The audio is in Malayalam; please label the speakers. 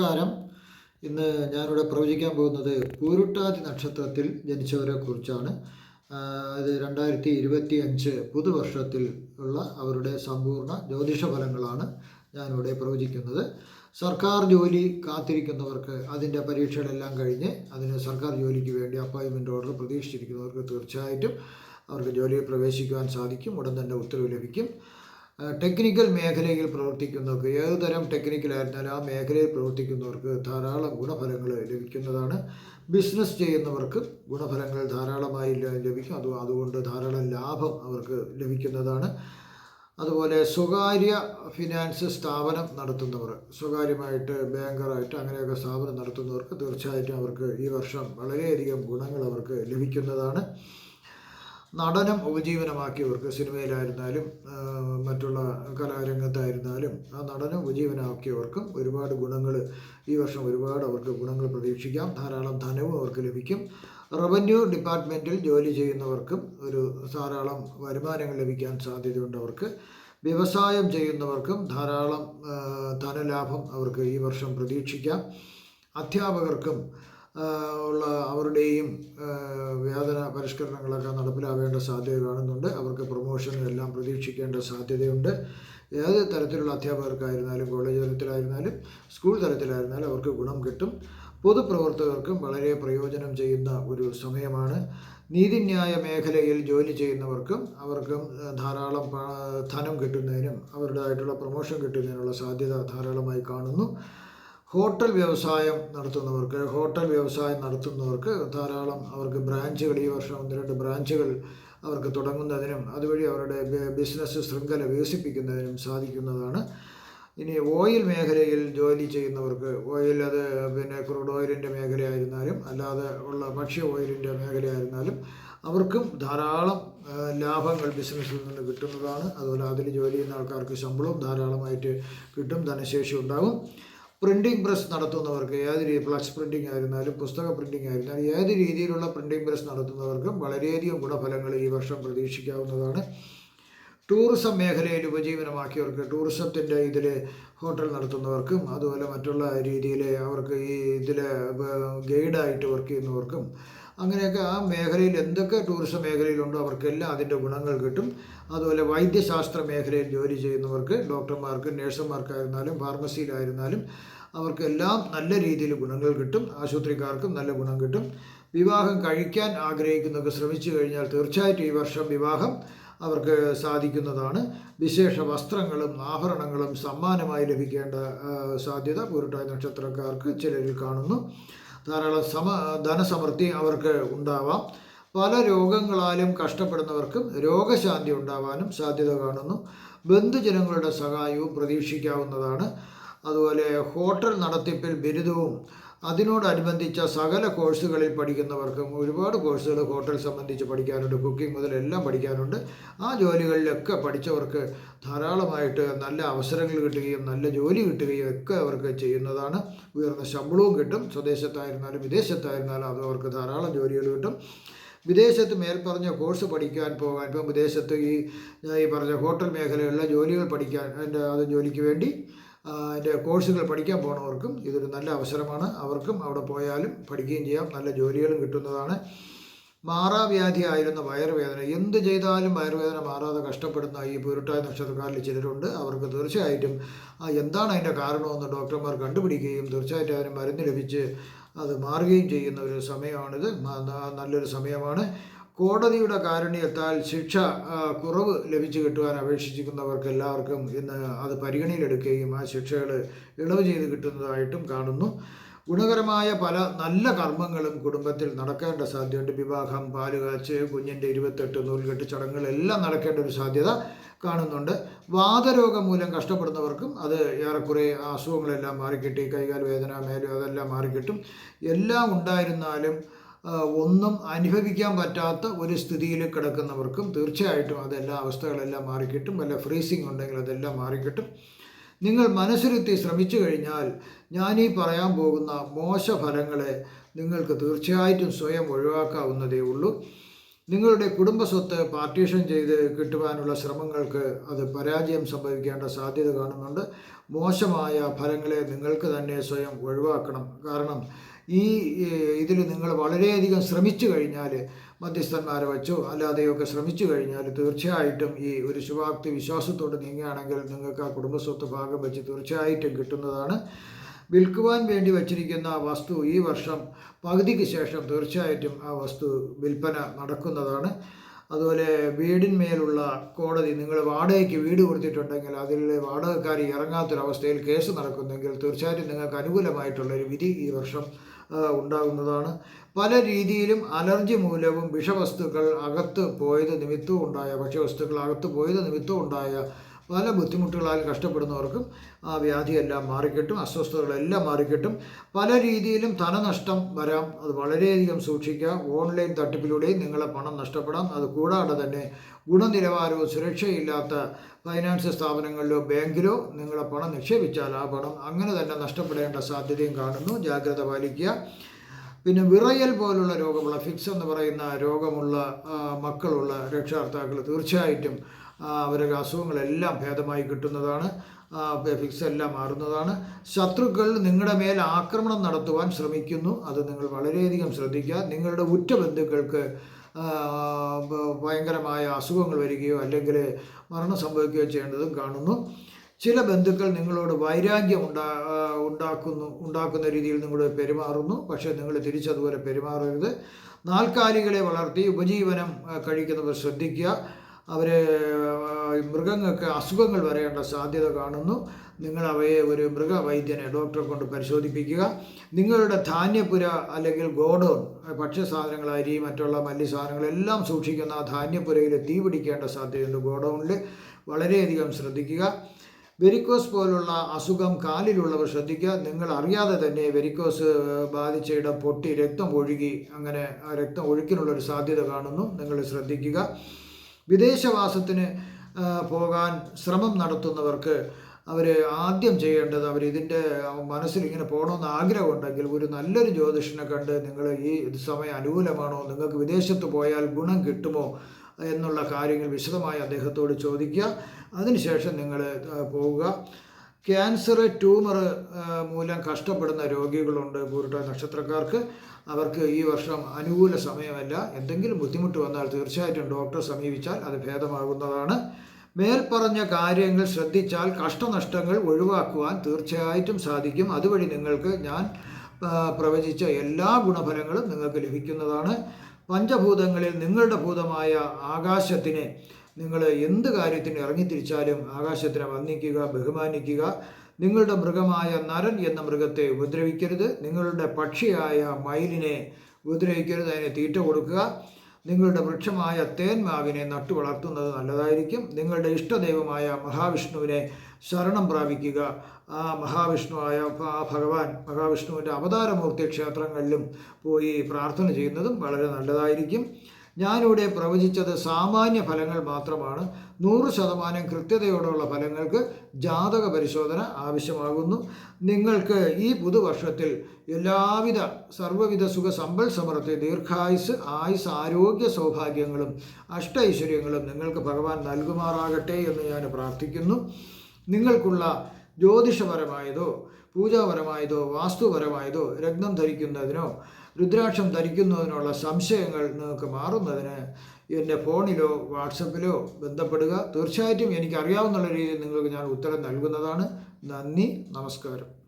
Speaker 1: നമസ്കാരം. ഇന്ന് ഞാനിവിടെ പ്രവചിക്കാൻ പോകുന്നത് പൂരുട്ടാതി നക്ഷത്രത്തിൽ ജനിച്ചവരെ കുറിച്ചാണ്. അത് രണ്ടായിരത്തി ഇരുപത്തി അഞ്ച് പുതുവർഷത്തിൽ ഉള്ള അവരുടെ സമ്പൂർണ ജ്യോതിഷ ഫലങ്ങളാണ് ഞാനിവിടെ പ്രവചിക്കുന്നത്. സർക്കാർ ജോലി കാത്തിരിക്കുന്നവർക്ക് അതിന്റെ പരീക്ഷകളെല്ലാം കഴിഞ്ഞ് അതിന് സർക്കാർ ജോലിക്ക് വേണ്ടി അപ്പോയിൻമെന്റ് ഓർഡർ പ്രതീക്ഷിച്ചിരിക്കുന്നവർക്ക് തീർച്ചയായിട്ടും അവർക്ക് ജോലിയിൽ പ്രവേശിക്കുവാൻ സാധിക്കും. ഉടൻ തന്നെ ഉത്തരവ് ലഭിക്കും. ടെക്നിക്കൽ മേഖലയിൽ പ്രവർത്തിക്കുന്നവർക്ക് ഏതുതരം ടെക്നിക്കലായിരുന്നാലും ആ മേഖലയിൽ പ്രവർത്തിക്കുന്നവർക്ക് ധാരാളം ഗുണഫലങ്ങൾ ലഭിക്കുന്നതാണ്. ബിസിനസ് ചെയ്യുന്നവർക്ക് ഗുണഫലങ്ങൾ ധാരാളമായി ലഭിക്കും. അത് അതുകൊണ്ട് ധാരാളം ലാഭം അവർക്ക് ലഭിക്കുന്നതാണ്. അതുപോലെ സ്വകാര്യ ഫിനാൻസ് സ്ഥാപനം നടത്തുന്നവർ സ്വകാര്യമായിട്ട് ബാങ്കറായിട്ട് അങ്ങനെയൊക്കെ സ്ഥാപനം നടത്തുന്നവർക്ക് തീർച്ചയായിട്ടും അവർക്ക് ഈ വർഷം വളരെയധികം ഗുണങ്ങൾ അവർക്ക് ലഭിക്കുന്നതാണ്. നടനം ഉപജീവനമാക്കിയവർക്ക് സിനിമയിലായിരുന്നാലും മറ്റുള്ള കലാരംഗത്തായിരുന്നാലും ആ നടനം ഉപജീവനമാക്കിയവർക്കും ഒരുപാട് ഗുണങ്ങൾ ഈ വർഷം ഒരുപാട് അവർക്ക് ഗുണങ്ങൾ പ്രതീക്ഷിക്കാം. ധാരാളം ധനവും അവർക്ക് ലഭിക്കും. റവന്യൂ ഡിപ്പാർട്ട്മെന്റിൽ ജോലി ചെയ്യുന്നവർക്കും ഒരു ധാരാളം വരുമാനങ്ങൾ ലഭിക്കാൻ സാധ്യതയുണ്ട് അവർക്ക്. വ്യവസായം ചെയ്യുന്നവർക്കും ധാരാളം ധനലാഭം അവർക്ക് ഈ വർഷം പ്രതീക്ഷിക്കാം. അധ്യാപകർക്കും ഉള്ള അവരുടെയും വേതന പരിഷ്കരണങ്ങളൊക്കെ നടപ്പിലാവേണ്ട സാധ്യത കാണുന്നുണ്ട്. അവർക്ക് പ്രൊമോഷനും എല്ലാം പ്രതീക്ഷിക്കേണ്ട സാധ്യതയുണ്ട്. ഏത് തരത്തിലുള്ള അധ്യാപകർക്കായിരുന്നാലും കോളേജ് തലത്തിലായിരുന്നാലും സ്കൂൾ തലത്തിലായിരുന്നാലും അവർക്ക് ഗുണം കിട്ടും. പൊതുപ്രവർത്തകർക്കും വളരെ പ്രയോജനം ചെയ്യുന്ന ഒരു സമയമാണ്. നീതിന്യായ മേഖലയിൽ ജോലി ചെയ്യുന്നവർക്കും അവർക്കും ധാരാളം ധനം കിട്ടുന്നതിനും അവരുടേതായിട്ടുള്ള പ്രൊമോഷൻ കിട്ടുന്നതിനുള്ള സാധ്യത ധാരാളമായി കാണുന്നു. ഹോട്ടൽ വ്യവസായം നടത്തുന്നവർക്ക് ഹോട്ടൽ വ്യവസായം നടത്തുന്നവർക്ക് ധാരാളം അവർക്ക് ബ്രാഞ്ചുകൾ ഈ വർഷം ഒന്ന് രണ്ട് ബ്രാഞ്ചുകൾ അവർക്ക് തുടങ്ങുന്നതിനും അതുവഴി അവരുടെ ബിസിനസ് ശൃംഖല വികസിപ്പിക്കുന്നതിനും സാധിക്കുന്നതാണ്. ഇനി ഓയിൽ മേഖലയിൽ ജോലി ചെയ്യുന്നവർക്ക് ഓയിൽ അത് പിന്നെ ക്രൂഡ് ഓയിലിന്റെ മേഖലയായിരുന്നാലും അല്ലാതെ ഉള്ള ഭക്ഷ്യ ഓയിലിന്റെ മേഖലയായിരുന്നാലും അവർക്കും ധാരാളം ലാഭങ്ങൾ ബിസിനസ്സിൽ നിന്ന് കിട്ടുന്നതാണ്. അതുപോലെ അതിൽ ജോലി ചെയ്യുന്ന ആൾക്കാർക്ക് ശമ്പളവും ധാരാളമായിട്ട് കിട്ടും ധനശേഷി ഉണ്ടാകും. പ്രിന്റിംഗ് പ്രസ് നടത്തുന്നവർക്ക് ഏത് ഫ്ലക്സ് പ്രിന്റിംഗ് ആയിരുന്നാലും പുസ്തക പ്രിന്റിംഗ് ആയിരുന്നാലും ഏത് രീതിയിലുള്ള പ്രിന്റിംഗ് പ്രസ് നടത്തുന്നവർക്കും വളരെയധികം ഗുണഫലങ്ങൾ ഈ വർഷം പ്രതീക്ഷിക്കാവുന്നതാണ്. ടൂറിസം മേഖലയിൽ ഉപജീവനമാക്കിയവർക്ക് ടൂറിസത്തിന്റെ ഇതിൽ ഹോട്ടൽ നടത്തുന്നവർക്കും അതുപോലെ മറ്റുള്ള രീതിയിൽ അവർക്ക് ഈ ഇതിൽ ഗൈഡായിട്ട് വർക്ക് ചെയ്യുന്നവർക്കും അങ്ങനെയൊക്കെ ആ മേഖലയിൽ എന്തൊക്കെ ടൂറിസം മേഖലയിലുണ്ടോ അവർക്കെല്ലാം അതിന്റെ ഗുണങ്ങൾ കിട്ടും. അതുപോലെ വൈദ്യശാസ്ത്ര മേഖലയിൽ ജോലി ചെയ്യുന്നവർക്ക് ഡോക്ടർമാർക്ക് നേഴ്സുമാർക്കായിരുന്നാലും ഫാർമസിയിലായിരുന്നാലും അവർക്കെല്ലാം നല്ല രീതിയിൽ ഗുണങ്ങൾ കിട്ടും. ആശുപത്രിക്കാർക്കും നല്ല ഗുണം കിട്ടും. വിവാഹം കഴിക്കാൻ ആഗ്രഹിക്കുന്നവർക്ക് ശ്രമിച്ചു കഴിഞ്ഞാൽ തീർച്ചയായിട്ടും ഈ വർഷം വിവാഹം അവർക്ക് സാധിക്കുന്നതാണ്. വിശേഷ വസ്ത്രങ്ങളും ആഭരണങ്ങളും സമ്മാനമായി ലഭിക്കേണ്ട സാധ്യത പൂരട്ടായ നക്ഷത്രക്കാർക്ക് ചിലരിൽ കാണുന്നു. ധാരാളം സമ ധനസമൃദ്ധി അവർക്ക് ഉണ്ടാവാം. പല രോഗങ്ങളാലും കഷ്ടപ്പെടുന്നവർക്കും രോഗശാന്തി ഉണ്ടാവാനും സാധ്യത കാണുന്നു. ബന്ധുജനങ്ങളുടെ സഹായവും പ്രതീക്ഷിക്കാവുന്നതാണ്. അതുപോലെ ഹോട്ടൽ നടത്തിപ്പിൽ ബിരുദവും അതിനോടനുബന്ധിച്ച സകല കോഴ്സുകളിൽ പഠിക്കുന്നവർക്കും ഒരുപാട് കോഴ്സുകൾ ഹോട്ടൽ സംബന്ധിച്ച് പഠിക്കാനുണ്ട് കുക്കിംഗ് മുതൽ എല്ലാം പഠിക്കാനുണ്ട്. ആ ജോലികളിലൊക്കെ പഠിച്ചവർക്ക് ധാരാളമായിട്ട് നല്ല അവസരങ്ങൾ കിട്ടുകയും നല്ല ജോലി കിട്ടുകയും ഒക്കെ അവർക്ക് ചെയ്യുന്നതാണ്. ഉയർന്ന ശമ്പളവും കിട്ടും. സ്വദേശത്തായിരുന്നാലും വിദേശത്തായിരുന്നാലും അത് അവർക്ക് ധാരാളം ജോലികൾ കിട്ടും. വിദേശത്ത് മേൽപ്പറഞ്ഞ കോഴ്സ് പഠിക്കാൻ പോകാൻ ഇപ്പം വിദേശത്ത് ഈ ഈ പറഞ്ഞ ഹോട്ടൽ മേഖലകളിലെ ജോലികൾ പഠിക്കാൻ അതിന്റെ അത് ജോലിക്ക് വേണ്ടി അതിന്റെ കോഴ്സുകൾ പഠിക്കാൻ പോണവർക്കും ഇതൊരു നല്ല അവസരമാണ്. അവർക്കും അവിടെ പോയാലും പഠിക്കുകയും ചെയ്യാം. നല്ല ജോലികളും കിട്ടുന്നതാണ്. മാറാവ്യാധി ആയിരുന്ന വയറുവേദന. എന്ത് ചെയ്താലും വയറുവേദന മാറാതെ കഷ്ടപ്പെടുന്ന ഈ പുരുട്ടായ നക്ഷത്രക്കാരിൽ ചിലരുണ്ട്. അവർക്ക് തീർച്ചയായിട്ടും എന്താണ് അതിന്റെ കാരണമെന്ന് ഡോക്ടർമാർ കണ്ടുപിടിക്കുകയും തീർച്ചയായിട്ടും അതിന് മരുന്ന് ലഭിച്ച് അത് മാറുകയും ചെയ്യുന്ന ഒരു സമയമാണിത്. നല്ലൊരു സമയമാണ്. കോടതിയുടെ കാരുണ്യത്താൽ ശിക്ഷ കുറവ് ലഭിച്ചു കിട്ടുവാൻ അപേക്ഷിച്ചിരിക്കുന്നവർക്ക് എല്ലാവർക്കും ഇന്ന് അത് പരിഗണനയിലെടുക്കുകയും ആ ശിക്ഷകൾ ഇളവ് ചെയ്ത് കിട്ടുന്നതായിട്ടും കാണുന്നു. ഗുണകരമായ പല നല്ല കർമ്മങ്ങളും കുടുംബത്തിൽ നടക്കേണ്ട സാധ്യതയുണ്ട്. വിവാഹം പാലുകാച്ച് കുഞ്ഞിന്റെ ഇരുപത്തെട്ട് നൂൽകെട്ട് ചടങ്ങുകളെല്ലാം നടക്കേണ്ട ഒരു സാധ്യത കാണുന്നുണ്ട്. വാതരോഗം മൂലം കഷ്ടപ്പെടുന്നവർക്കും അത് ഏറെക്കുറെ അസുഖങ്ങളെല്ലാം മാറിക്കിട്ടി കൈകാൽ വേദന മേലും അതെല്ലാം മാറിക്കിട്ടും. എല്ലാം ഉണ്ടായിരുന്നാലും ഒന്നും അനുഭവിക്കാൻ പറ്റാത്ത ഒരു സ്ഥിതിയിൽ കിടക്കുന്നവർക്കും തീർച്ചയായിട്ടും അതെല്ലാം അവസ്ഥകളെല്ലാം മാറിക്കിട്ടും. വല്ല ഫ്രീസിങ് ഉണ്ടെങ്കിൽ അതെല്ലാം മാറിക്കിട്ടും. നിങ്ങൾ മനസ്സിരുത്തി ശ്രമിച്ചു കഴിഞ്ഞാൽ ഞാനീ പറയാൻ പോകുന്ന മോശഫലങ്ങളെ നിങ്ങൾക്ക് തീർച്ചയായിട്ടും സ്വയം ഒഴിവാക്കാവുന്നതേ ഉള്ളൂ. നിങ്ങളുടെ കുടുംബ സ്വത്ത് പാർട്ടീഷൻ ചെയ്ത് കിട്ടുവാനുള്ള ശ്രമങ്ങൾക്ക് അത് പരാജയം സംഭവിക്കേണ്ട സാധ്യത കാണുന്നുണ്ട്. മോശമായ ഫലങ്ങളെ നിങ്ങൾക്ക് തന്നെ സ്വയം ഒഴിവാക്കണം. കാരണം ഈ ഇതിൽ നിങ്ങൾ വളരെയധികം ശ്രമിച്ചു കഴിഞ്ഞാൽ മധ്യസ്ഥന്മാരെ വെച്ചോ അല്ലാതെയൊക്കെ ശ്രമിച്ചു കഴിഞ്ഞാൽ തീർച്ചയായിട്ടും ഈ ഒരു ശുഭാപ്തി വിശ്വാസത്തോട് നീങ്ങുകയാണെങ്കിൽ നിങ്ങൾക്ക് ആ കുടുംബസ്വത്ത് ഭാഗം വെച്ച് തീർച്ചയായിട്ടും കിട്ടുന്നതാണ്. വിൽക്കുവാൻ വേണ്ടി വച്ചിരിക്കുന്ന ആ വസ്തു ഈ വർഷം പകുതിക്ക് ശേഷം തീർച്ചയായിട്ടും ആ വസ്തു വിൽപ്പന നടക്കുന്നതാണ്. അതുപോലെ വീടിന്മേലുള്ള കോടതി നിങ്ങൾ വാടകയ്ക്ക് വീട് കൊടുത്തിട്ടുണ്ടെങ്കിൽ അതിൽ വാടകക്കാരി ഇറങ്ങാത്തൊരവസ്ഥയിൽ കേസ് നടക്കുന്നെങ്കിൽ തീർച്ചയായിട്ടും നിങ്ങൾക്ക് അനുകൂലമായിട്ടുള്ളൊരു വിധി ഈ വർഷം ഉണ്ടാകുന്നതാണ്. പല രീതിയിലും അലർജി മൂലവും വിഷവസ്തുക്കൾ അകത്ത് പോയത് നിമിത്തവും ഉണ്ടായ ഭക്ഷ്യവസ്തുക്കൾ അകത്ത് പോയത് നിമിത്തവും ഉണ്ടായ പല ബുദ്ധിമുട്ടുകളാൽ കഷ്ടപ്പെടുന്നവർക്കും ആ വ്യാധിയെല്ലാം മാറിക്കിട്ടും അസ്വസ്ഥതകളെല്ലാം മാറിക്കിട്ടും. പല രീതിയിലും ധനനഷ്ടം വരാം. അത് വളരെയധികം സൂക്ഷിക്കുക. ഓൺലൈൻ തട്ടിപ്പിലൂടെയും നിങ്ങളെ പണം നഷ്ടപ്പെടാം. അത് കൂടാതെ തന്നെ ഗുണനിലവാരവും സുരക്ഷയില്ലാത്ത ഫൈനാൻസ് സ്ഥാപനങ്ങളിലോ ബാങ്കിലോ നിങ്ങളെ പണം നിക്ഷേപിച്ചാൽ ആ പണം അങ്ങനെ തന്നെ നഷ്ടപ്പെടേണ്ട സാധ്യതയും കാണുന്നു. ജാഗ്രത പാലിക്കുക. പിന്നെ വിറയൽ പോലുള്ള രോഗമുള്ള ഫിക്സ് എന്ന് പറയുന്ന രോഗമുള്ള മക്കളുള്ള രക്ഷാകർത്താക്കൾ തീർച്ചയായിട്ടും അവരുടെ അസുഖങ്ങളെല്ലാം ഭേദമായി കിട്ടുന്നതാണ്. ഫിക്സ് എല്ലാം മാറുന്നതാണ്. ശത്രുക്കൾ നിങ്ങളുടെ മേൽ ആക്രമണം നടത്തുവാൻ ശ്രമിക്കുന്നു. അത് നിങ്ങൾ വളരെയധികം ശ്രദ്ധിക്കുക. നിങ്ങളുടെ ഉറ്റ ബന്ധുക്കൾക്ക് ഭയങ്കരമായ അസുഖങ്ങൾ വരികയോ അല്ലെങ്കിൽ മരണം സംഭവിക്കുകയോ ചെയ്യേണ്ടതും കാണുന്നു. ചില ബന്ധുക്കൾ നിങ്ങളോട് വൈരാഗ്യം ഉണ്ടാ ഉണ്ടാക്കുന്നു ഉണ്ടാക്കുന്ന രീതിയിൽ നിങ്ങൾ പെരുമാറുന്നു. പക്ഷേ നിങ്ങൾ തിരിച്ചതുപോലെ പെരുമാറരുത്. നാൽക്കാലികളെ വളർത്തി ഉപജീവനം കഴിക്കുന്നവർ ശ്രദ്ധിക്കുക. അവർ മൃഗങ്ങൾക്ക് അസുഖങ്ങൾ വരേണ്ട സാധ്യത കാണുന്നു. നിങ്ങൾ അവയെ ഒരു മൃഗവൈദ്യനെ ഡോക്ടറെ കൊണ്ട് പരിശോധിപ്പിക്കുക. നിങ്ങളുടെ ധാന്യപുര അല്ലെങ്കിൽ ഗോഡൗൺ ഭക്ഷ്യസാധനങ്ങൾ അരി മറ്റുള്ള മല്ലി സാധനങ്ങളെല്ലാം സൂക്ഷിക്കുന്ന ആ ധാന്യപുരയിൽ തീ പിടിക്കേണ്ട സാധ്യതയുണ്ട് ഗോഡൗണിൽ വളരെയധികം ശ്രദ്ധിക്കുക. വെരിക്കോസ് പോലുള്ള അസുഖം കാലിലുള്ളവർ ശ്രദ്ധിക്കുക. നിങ്ങൾ അറിയാതെ തന്നെ വെരിക്കോസ് ബാധിച്ച ഇടം പൊട്ടി രക്തം ഒഴുകി അങ്ങനെ രക്തം ഒഴുക്കിനുള്ളൊരു സാധ്യത കാണുന്നു. നിങ്ങൾ ശ്രദ്ധിക്കുക. വിദേശവാസത്തിന് പോകാൻ ശ്രമം നടത്തുന്നവർക്ക് അവർ ആദ്യം ചെയ്യേണ്ടത് അവർ ഇതിന്റെ മനസ്സിൽ ഇങ്ങനെ പോകണമെന്ന് ആഗ്രഹമുണ്ടെങ്കിൽ ഒരു നല്ലൊരു ജ്യോതിഷനെ കണ്ട് നിങ്ങൾ ഈ സമയം അനുകൂലമാണോ നിങ്ങൾക്ക് വിദേശത്ത് പോയാൽ ഗുണം കിട്ടുമോ എന്നുള്ള കാര്യങ്ങൾ വിശദമായി അദ്ദേഹത്തോട് ചോദിക്കുക. അതിനുശേഷം നിങ്ങൾ പോവുക. ക്യാൻസർ ട്യൂമർ മൂലം കഷ്ടപ്പെടുന്ന രോഗികളുണ്ട് പൂരുട്ട നക്ഷത്രക്കാർക്ക്. അവർക്ക് ഈ വർഷം അനുകൂല സമയമല്ല. എന്തെങ്കിലും ബുദ്ധിമുട്ട് വന്നാൽ തീർച്ചയായിട്ടും ഡോക്ടറെ സമീപിച്ചാൽ അത് ഭേദമാകുന്നതാണ്. മേൽപ്പറഞ്ഞ കാര്യങ്ങൾ ശ്രദ്ധിച്ചാൽ കഷ്ടനഷ്ടങ്ങൾ ഒഴിവാക്കുവാൻ തീർച്ചയായിട്ടും സാധിക്കും. അതുവഴി നിങ്ങൾക്ക് ഞാൻ പ്രവചിച്ച എല്ലാ ഗുണഫലങ്ങളും നിങ്ങൾക്ക് ലഭിക്കുന്നതാണ്. പഞ്ചഭൂതങ്ങളിൽ നിങ്ങളുടെ ഭൂതമായ ആകാശത്തിനെ നിങ്ങൾ എന്ത് കാര്യത്തിന് ഇറങ്ങിത്തിരിച്ചാലും ആകാശത്തിനെ വന്ദിക്കുക ബഹുമാനിക്കുക. നിങ്ങളുടെ മൃഗമായ നരൻ എന്ന മൃഗത്തെ ഉപദ്രവിക്കരുത്. നിങ്ങളുടെ പക്ഷിയായ മയിലിനെ ഉപദ്രവിക്കരുത്. അതിനെ തീറ്റ കൊടുക്കുക. നിങ്ങളുടെ വൃക്ഷമായ തേന്മാവിനെ നട്ടു വളർത്തുന്നത് നല്ലതായിരിക്കും. നിങ്ങളുടെ ഇഷ്ടദൈവമായ മഹാവിഷ്ണുവിനെ ശരണം പ്രാപിക്കുക. ആ മഹാവിഷ്ണുവായ ഭഗവാൻ മഹാവിഷ്ണുവിന്റെ അവതാരമൂർത്തി ക്ഷേത്രങ്ങളിലും പോയി പ്രാർത്ഥന ചെയ്യുന്നതും വളരെ നല്ലതായിരിക്കും. ഞാനിവിടെ പ്രവചിച്ചത് സാമാന്യ ഫലങ്ങൾ മാത്രമാണ്. നൂറ് ശതമാനം കൃത്യതയോടുള്ള ഫലങ്ങൾക്ക് ജാതക പരിശോധന ആവശ്യമാകുന്നു. നിങ്ങൾക്ക് ഈ പുതുവർഷത്തിൽ എല്ലാവിധ സർവവിധ സുഖ സമ്പൽ സമൃദ്ധി ദീർഘായുസ് ആയുസ് ആരോഗ്യ സൗഭാഗ്യങ്ങളും അഷ്ടൈശ്വര്യങ്ങളും നിങ്ങൾക്ക് ഭഗവാൻ നൽകുമാറാകട്ടെ എന്ന് ഞാൻ പ്രാർത്ഥിക്കുന്നു. നിങ്ങൾക്കുള്ള ജ്യോതിഷപരമായതോ പൂജാപരമായതോ വാസ്തുപരമായതോ രത്നം ധരിക്കുന്നതിനോ രുദ്രാക്ഷം ധരിക്കുന്നതിനുള്ള സംശയങ്ങൾ നിങ്ങൾക്ക് മാറുന്നതിന് എന്റെ ഫോണിലോ വാട്സപ്പിലോ ബന്ധപ്പെടുക. തീർച്ചയായിട്ടും എനിക്കറിയാവുന്ന രീതിയിൽ നിങ്ങൾക്ക് ഞാൻ ഉത്തരം നൽകുന്നതാണ്. നന്ദി നമസ്കാരം.